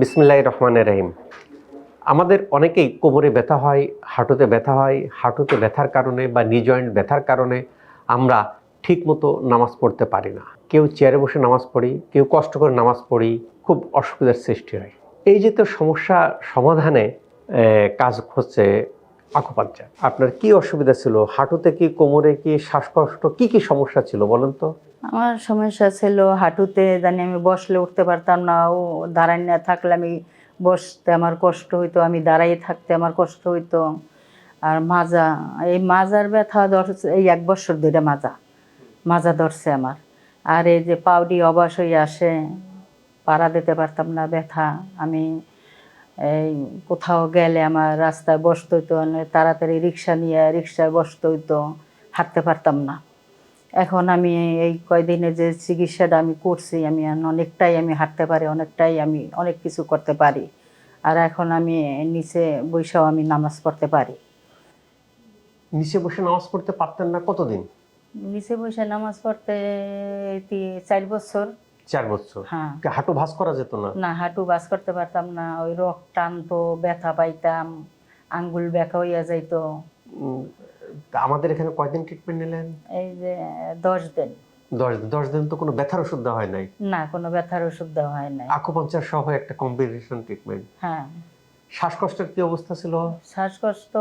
বিসমিল্লাহ রহমানের রহিম। আমাদের অনেকেই কোমরে ব্যথা হয়, হাঁটুতে ব্যথা হয়, হাঁটুতে ব্যথার কারণে বা নি জয়েন্ট ব্যথার কারণে আমরা ঠিকমতো নামাজ পড়তে পারি না। কেউ চেয়ারে বসে নামাজ পড়ি, কেউ কষ্ট করে নামাজ পড়ি, খুব অসুবিধার সৃষ্টি হয়। এই যে তো সমস্যা সমাধানে কাজ হচ্ছে আকুপাঞ্চার, আপনার কি অসুবিধা ছিল? হাঁটুতে কি, কোমরে কি, শ্বাসকষ্ট, কি কি সমস্যা ছিল বলেন তো? আমার সমস্যা ছিল হাঁটুতে, জানি আমি বসলে উঠতে পারতাম না, ও দাঁড়াই না থাকলে আমি বসতে আমার কষ্ট হইতো, আমি দাঁড়াই থাকতে আমার কষ্ট হইতো। আর মাজা, এই মাজার ব্যথা ধরছে, এই এক বছর ধরে মাজা মাজা ধরছে আমার। আর এই যে পাউডি অবাস হয়ে আসে, পাড়া দিতে পারতাম না, ব্যথা, আমি এই কোথাও গেলে আমার রাস্তায় বসতে হইতো তাড়াতাড়ি রিক্সা নিয়ে রিক্সায় বসতে হইতো হাঁটতে পারতাম না। এখন আমি এই কয়দিনে যে চিকিৎসাটা আমি করছি আমি অনেকটাই আমি হাঁটতে পারি অনেকটাই আমি অনেক কিছু করতে পারি। আর এখন আমি নিচে বৈশাও আমি নামাজ পড়তে পারি। নিচে বসে নামাজ পড়তে পারতেন না কতদিন? নিচে বসে নামাজ পড়তে চার বছর। চার বছর। হ্যাঁ। হাঁটু ভাঁজ করা যেত না? না হাঁটু বাস করতে পারতাম না। ওই রক টানতো ব্যথা পাইতাম আঙ্গুল ব্যথা হইয়া যাইতো। আমাদের এখানে কয়দিন ট্রিটমেন্ট নিলেন? এই যে দশ দিন। দশ দিন। দশ দিন তো কোনো ব্যথার ওষুধ দেওয়া হয় নাই? না কোনো ব্যথার ওষুধ দেওয়া হয় নাই। আকুপাঞ্চার সহ একটা কম্বিনেশন ট্রিটমেন্ট হ্যাঁ। শ্বাসকষ্টের কি অবস্থা ছিল? শ্বাসকষ্ট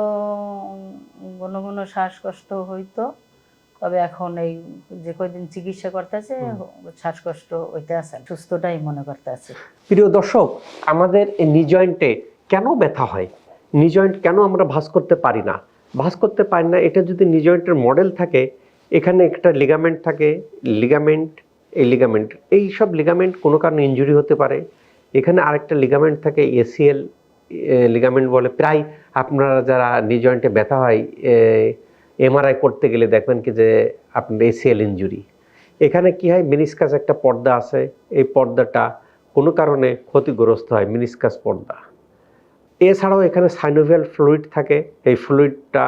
ঘন ঘন শ্বাসকষ্ট হইতো। তবে এখন এই যে কয়দিন চিকিৎসা করতেছে শ্বাসকষ্ট হইতে আছে সুস্থটাই মনে করতে আছে। প্রিয় দর্শক আমাদের এই নিজয়েন্টে কেন ব্যথা হয়? নিজয়েন্ট কেন আমরা ভাঁজ করতে পারি না? ভাঁজ করতে পারি না এটা যদি নিজয়েন্টের মডেল থাকে এখানে একটা লিগামেন্ট থাকে লিগামেন্ট এই লিগামেন্ট এই সব লিগামেন্ট কোনো কারণে ইনজুরি হতে পারে। এখানে আরেকটা লিগামেন্ট থাকে এসিএল লিগামেন্ট বলে। প্রায় আপনারা যারা নি জয়েন্টে ব্যথা হয় এমআরআই করতে গেলে দেখবেন কি যে আপনার এসিএল ইনজুরি এখানে কি হয়? মিনিসকাস একটা পর্দা আছে। এই পর্দাটা কোনো কারণে ক্ষতিগ্রস্ত হয় মিনিসকাস পর্দা। এছাড়াও এখানে সাইনোভিয়াল ফ্লুইড থাকে। এই ফ্লুইডটা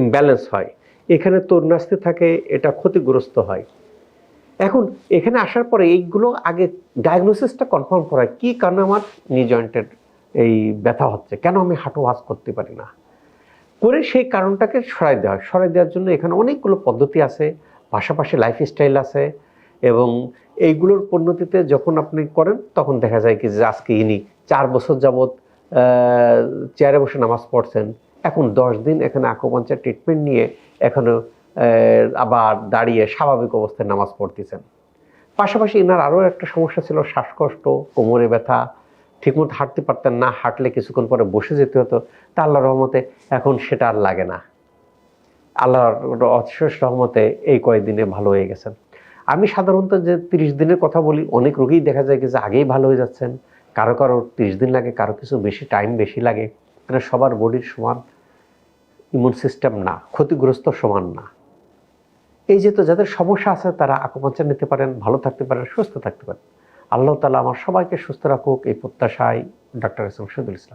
ইমব্যালেন্স হয়। এখানে তরুণাস্তি থাকে, এটা ক্ষতিগ্রস্ত হয়। এখন এখানে আসার পরে এইগুলো আগে ডায়াগনোসিসটা কনফার্ম করা কি কারণে আমার নি জয়েন্টের এই ব্যথা হচ্ছে? কেন আমি হাঁটু ভাঁজ করতে পারি না? করে সেই কারণটাকে সরাই দেওয়া হয়। সরাই দেওয়ার জন্য এখানে অনেকগুলো পদ্ধতি আছে, পাশাপাশি লাইফস্টাইল আছে এবং এইগুলোর পরিণতিতে যখন আপনি করেন, তখন দেখা যায় কি যে আজকে ইনি চার বছর যাবৎ চেয়ারে বসে নামাজ পড়ছেন। এখন দশ দিন এখানে আকুপাঞ্চার ট্রিটমেন্ট নিয়ে এখনও আবার দাঁড়িয়ে স্বাভাবিক অবস্থায় নামাজ পড়তেছেন। পাশাপাশি এনার আরও একটা সমস্যা ছিল শ্বাসকষ্ট, কোমরে ব্যথা ঠিকমতো হাঁটতে পারতেন না, হাঁটলে কিছুক্ষণ পরে বসে যেতে হতো। তা আল্লাহর রহমতে এখন সেটা আর লাগে না। আল্লাহর অশেষ রহমতে এই কয়েকদিনে ভালো হয়ে গেছেন। আমি সাধারণত যে তিরিশ দিনের কথা বলি, অনেক রোগী দেখা যায় যে আগেই ভালো হয়ে যাচ্ছেন। কারও কারও তিরিশ দিন লাগে, কারও কিছু বেশি, টাইম বেশি লাগে। এটা সবার বডির সমান ইমিউন সিস্টেম না, ক্ষতিগ্রস্ত সমান না। এই যে তো যাদের সমস্যা আছে, তারা আকুপাঞ্চার নিতে পারেন, ভালো থাকতে পারেন, সুস্থ থাকতে পারেন। আল্লাহ তালা আমার সবাইকে সুস্থ রাখুক এই প্রত্যাশায় ডাক্তার এম শহীদুল ইসলাম।